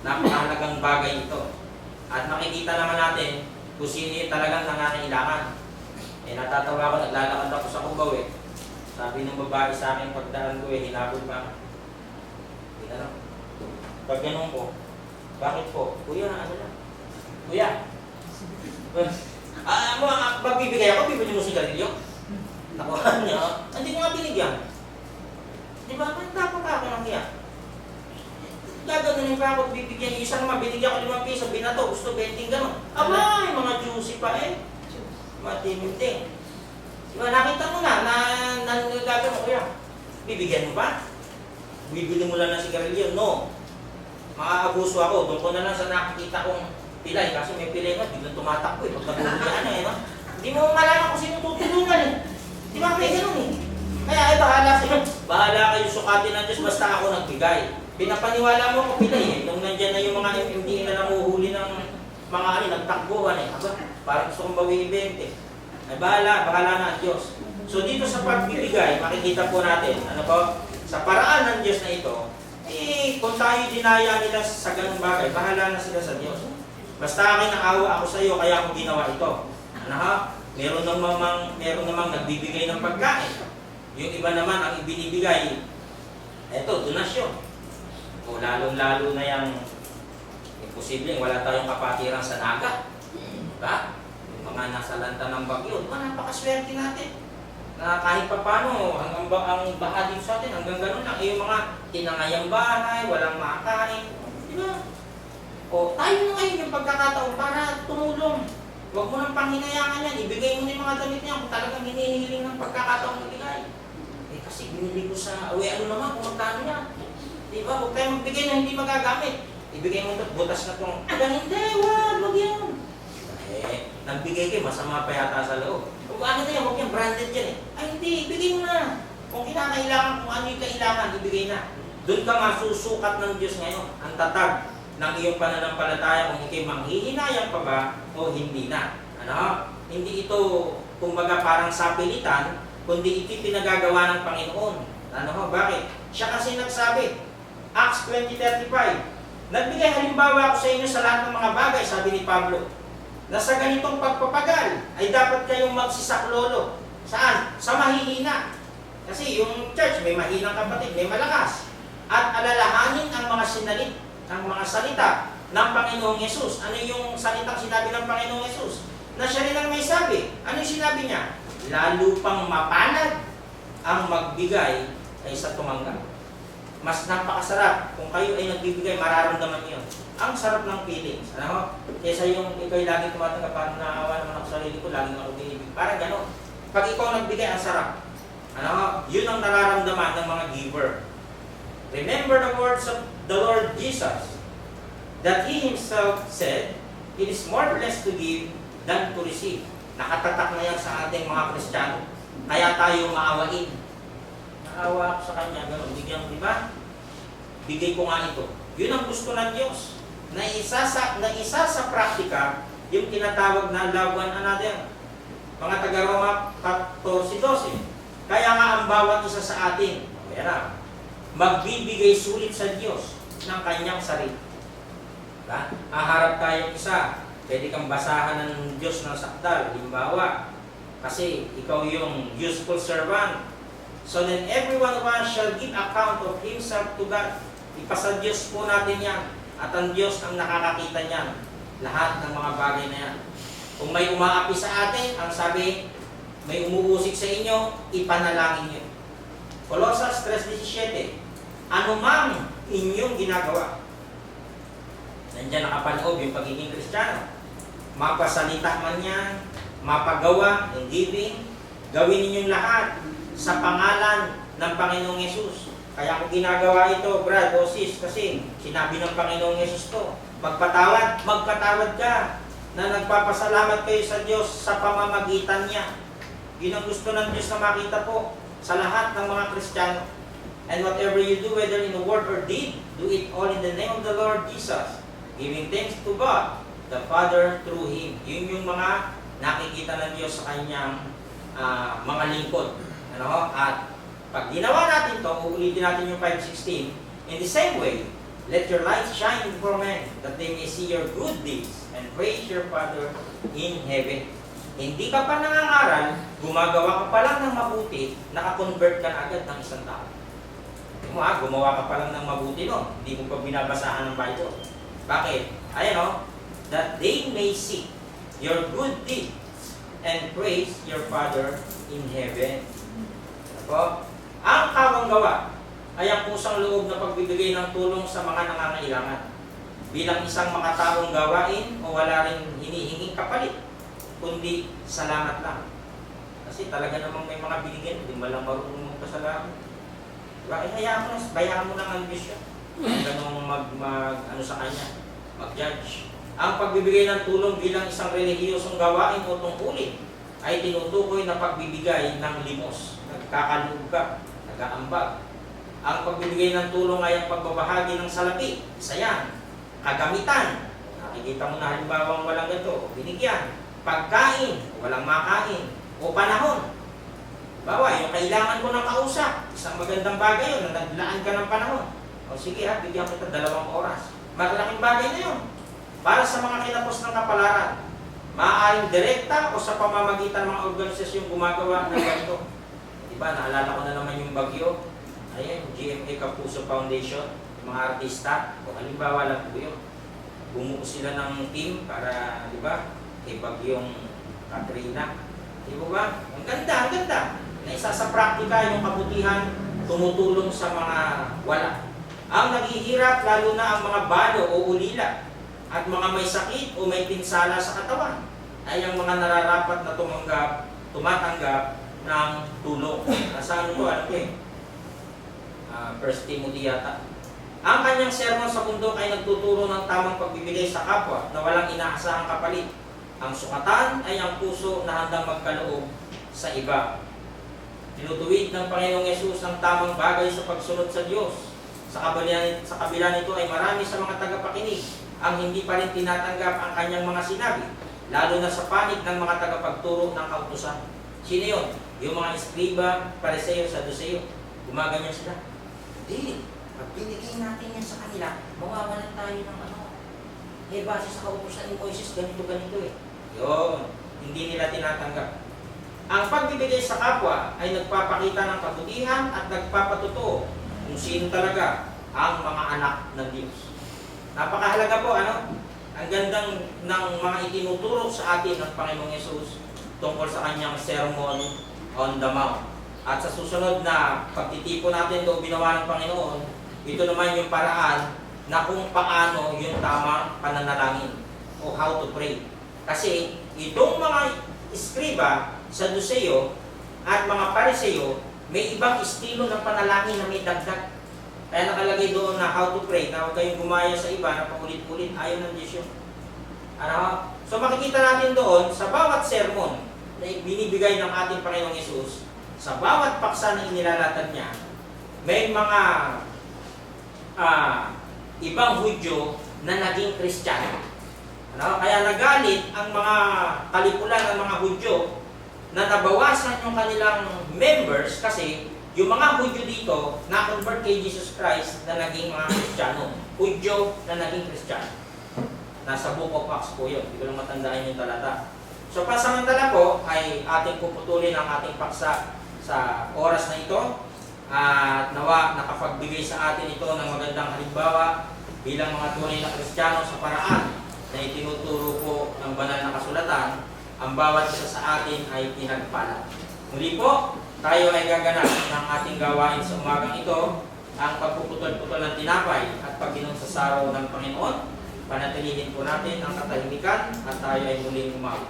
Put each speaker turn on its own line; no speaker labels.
Napakahalagang bagay ito. At makikita naman natin kung sino yung talagang nangangailangan. Eh, natatawa ako, naglalakad ako sa Cubao eh. Sabi ng babae sa akin, pagdaan ko eh, hinabol pa. Tinanong. Pag ganun ko, bakit po? Kuya, ano lang? Kuya, ah, mo, ah, magbibigay ako, bibili mo sigarilyo? Nakuha niya, hindi ko nga binigyan. Di ba? Ba't dapat ako ng hiya? Gaganunin pa ako, bibigyan yung isang mabinigyan ko limang piso, binato, gusto benting gano'n. Aba, yung mga juicy pa eh. Matindi. Diba, nakita mo na, na, na, gagano, kuya. Bibigyan mo ba? Bibili mo lang ng sigarilyo? No. Maaabuso ako, doon ko na lang sa nakikita kong pilay, kasi may pilay na, biglang tumatakbo eh, pag nagulugan na eh, no? Hindi mo malaman kung sino tutulungan eh. Di ba, may ganun eh. Kaya ay bahala sa'yo. Bahala kayo sukatin ng Diyos, basta ako nagbigay. Pinapaniwala mo ko pilay eh, nung nandyan na yung mga MMDA na nanguhuli ng mga ano, nagtakbuhan eh. Aba, parang gusto kong bawiin 20. Ay bahala, bahala na ang Diyos. So dito sa pagbibigay, makikita po natin, ano po, sa paraan ng Diyos na ito, eh, kung tayo dinaya nila sa ganung bagay, bahala na sila sa Diyos. Basta akin naawa ako sa iyo, kaya ako ginawa ito. Ano ha? Meron namang, meron namang nagbibigay ng pagkain. Yung iba naman ang ibinibigay, eto, donasyon. O lalong-lalo na yung imposibleng wala tayong kapatiran sa naga. Diba? Yung mga nasa lanta ng bagyo, diba, napakaswerte natin. Na kahit pa paano, hanggang ba, ang baha dito sa atin, hanggang ganun lang. Eh, yung mga tinangayang bahay, walang makain. Diba? O, tayo na ngayon yung pagkakataon para tumulong. Huwag mo nang panghinayangan yan. Ibigay mo na yung mga damit niya kung talagang hinihiling ng pagkakataon na bigay. Eh kasi binili ko sa, uwi ano naman kung magkano yan. Di ba? Huwag tayo magbigay na hindi magagamit. Ibigay mo ito, butas na itong, aba hindi, wag, wag yan. Eh, nagbigay kayo, masama pa yata sa loob. Kung ano na yan, huwag yan, branded yan eh. Ay hindi, ibigay mo na. Kung kinakailangan, kung ano yung kailangan, ibigay na. Doon ka masusukat ng Diyos ngayon, ang tatag ng iyong pananampalataya kung ikay manghihinayang pa ba o hindi na. Ano? Hindi ito, kumbaga parang sapilitan, kundi ito pinagagawa ng Panginoon. Ano ho? Bakit? Siya kasi nagsabi, Acts 20.35, Nagbigay halimbawa ako sa inyo sa lahat ng mga bagay, sabi ni Pablo, na sa ganitong pagpapagal ay dapat kayong magsisaklolo. Saan? Sa mahihina. Kasi yung church, may mahinang kapatid, may malakas. At alalahanin ang mga sinalit, ang mga salita ng Panginoong Yesus. Ano yung salitang sinabi ng Panginoong Yesus? Na siya rin ang may sabi. Ano yung sinabi niya? Lalo pang mapanad ang magbigay kaysa tumanggap. Mas napakasarap. Kung kayo ay nagbibigay, mararamdaman niyo. Ang sarap ng feelings. Ano? Kesa yung ikaw ay laging tumatanggap, parang naawa naman ako sa sarili ko, laging ako binibig. Parang gano'n. Pag ikaw nagbigay, ang sarap. Ano? Yun ang nararamdaman ng mga giver. Remember the words of the Lord Jesus that He Himself said, It is more blessed to give than to receive. Nakatatak na yan sa ating mga Kristiyano. Kaya tayo maawain. Naawa ako sa Kanya, gano'n. Bigyan, di ba? Bigay ko nga ito. Yun ang gusto ng Diyos. Na isa sa, na isa sa praktika, yung tinatawag na love one another. Mga taga-Roma 14.12. Kaya nga ang bawat isa sa atin, kaya magbibigay sulit sa Diyos ng kanyang sarili. Diba? Aharap tayong isa, pwede kang basahan ng Diyos ng sakdal, halimbawa, kasi ikaw yung useful servant. So then every one of us shall give account of himself to God. Ipasa Diyos po natin yan. At ang Diyos ang nakakakita niyan. Lahat ng mga bagay na yan. Kung may umaapi sa atin, ang sabi, may umuusik sa inyo, ipanalangin niyo. Colossus 3.17 Ano mang inyong ginagawa, nandiyan nakapaloob yung pagiging kristyano. Mapasalita man yan, mapagawa, yung giving, gawin ninyong lahat sa pangalan ng Panginoong Yesus. Kaya kung ginagawa ito, Brad o sis, kasi sinabi ng Panginoong Yesus to, magpatawad, magpatawad ka na nagpapasalamat kayo sa Diyos sa pamamagitan niya. Yun ang gusto ng Diyos na makita po sa lahat ng mga Kristiyano. And whatever you do, whether in word or deed, do it all in the name of the Lord Jesus, giving thanks to God, the Father through Him. Yun yung mga nakikita ng Diyos sa kanyang ah, mga lingkod. Ano? At pag ginawa natin to, uulitin natin yung 5.16, in the same way, Let your light shine before men, that they may see your good deeds and praise your Father in heaven. Hindi ka pa nangangaral, gumagawa ka pa lang ng mabuti, nakakonvert ka na agad ng isang tao. Mo ha, gumawa ka pa lang ng mabuti no, hindi mo pa binabasahan ng Bible. Bakit? Ayan o, that they may see your good deeds and praise your Father in heaven. Ako, ang kawang gawa ay ang pusang loob na pagbibigay ng tulong sa mga nangangailangan. Bilang isang makataong gawain o wala rin hinihinging kapalit, kundi salamat lang. Kasi talaga namang may mga binigyan, hindi mo lang marunong magpasalamat. Diba? Eh, hayaan mo bayaan mo ng ambisyon. Ganong mag, mag, ano sa kanya, mag-judge. Ang pagbibigay ng tulong bilang isang relihiyosong gawain o tungkulin ay tinutukoy na pagbibigay ng limos. Nagkakaloob ka, nag-aambag. Ang pagbibigay ng tulong ay ang pagbabahagi ng salapi, isa yan. Kagamitan, nakikita mo na halimbawa walang ganito, binigyan. Pagkain, walang makain. O panahon. Bawa, yung kailangan mo ng kausap, isang magandang bagay yun, na naglaan ka ng panahon. O sige ha, bigyan kita dalawang oras. Malaking bagay na yun. Para sa mga kinapos ng kapalaran, maaaring direkta o sa pamamagitan ng mga organisasyong gumagawa ng ganito. Diba, naalala ko na naman yung bagyo. Ayan, GMA Kapuso Foundation, mga artista, o halimbawa lang po yun. Bumuo sila ng team para, di ba, kay bagyong Katrina. Di ba ba? Ang ganda, ang ganda. Na isa sa praktika yung kabutihan tumutulong sa mga wala. Ang naghihirap, lalo na ang mga balo o ulila at mga may sakit o may pinsala sa katawan ay ang mga nararapat na tumanggap, tumatanggap ng tulong. Nasaan ko? Ano ko eh? Ah, First Timothy yata. Ang kanyang sermon sa bundok ay nagtuturo ng tamang pagbibigay sa kapwa na walang inaasahang kapalit. Ang sukatan ay ang puso na handang magkaloob sa iba. Tinutuwid ng Panginoong Yesus ang tamang bagay sa pagsunod sa Diyos. Sa kabila, sa kabila nito ay marami sa mga tagapakinig ang hindi pa rin tinatanggap ang kanyang mga sinabi, lalo na sa panig ng mga tagapagturo ng kautusan. Sino yun? Yung mga eskriba, pareseyo, saduseyo. Gumaganyan sila. Hindi. Pag binigay natin yan sa kanila, mawawalan tayo ng ano. Eh, base sa kautusan ni Moises, ganito, ganito eh. Yun. Hindi nila tinatanggap. Ang pagbibigay sa kapwa ay nagpapakita ng kabutihan at nagpapatutuo kung sino talaga ang mga anak ng Diyos. Napakahalaga po, ano? Ang gandang ng mga itinuturo sa atin ng Panginoong Yesus tungkol sa kanyang sermon on the Mount. At sa susunod na pagtitipo natin doon binawa ng Panginoon, ito naman yung paraan na kung paano yung tamang pananalangin o how to pray. Kasi itong mga iskriba, saduseyo, at mga pariseyo, may ibang estilo ng panalangin na may dagdag. Kaya nakalagay doon na how to pray, na huwag kayong gumaya sa iba na paulit-ulit, ayaw ng Diyos yun. Ano? So makikita natin doon, sa bawat sermon na binibigay ng ating Panginoong Yesus, sa bawat paksa na inilalatag niya, may mga ah, ibang Hudyo na naging Kristiyano. Ano? Kaya nagalit ang mga kalipulan ng mga Hudyo na nabawasan yung kanilang members kasi yung mga Hudyo dito na-convert kay Jesus Christ na naging mga Kristiyano. Hudyo na naging Kristiyano. Nasa Book of Acts po yun. Hindi ko lang matandaan yung talata. So pasamantala po ay ating puputulin ang ating paksa sa oras na ito. At nawa nakapagbigay sa atin ito ng magandang halimbawa bilang mga tunay na Kristiyano sa paraan na itinuturo po ng banal na kasulatan, ang bawat isa sa atin ay pinagpala. Muli po, tayo ay gaganap ng ating gawain sa umagang ito, ang pagpuputol-putol ng tinapay at pagginom sa saraw ng Panginoon. Panatilihin po natin ang katahimikan at tayo ay muling umawit.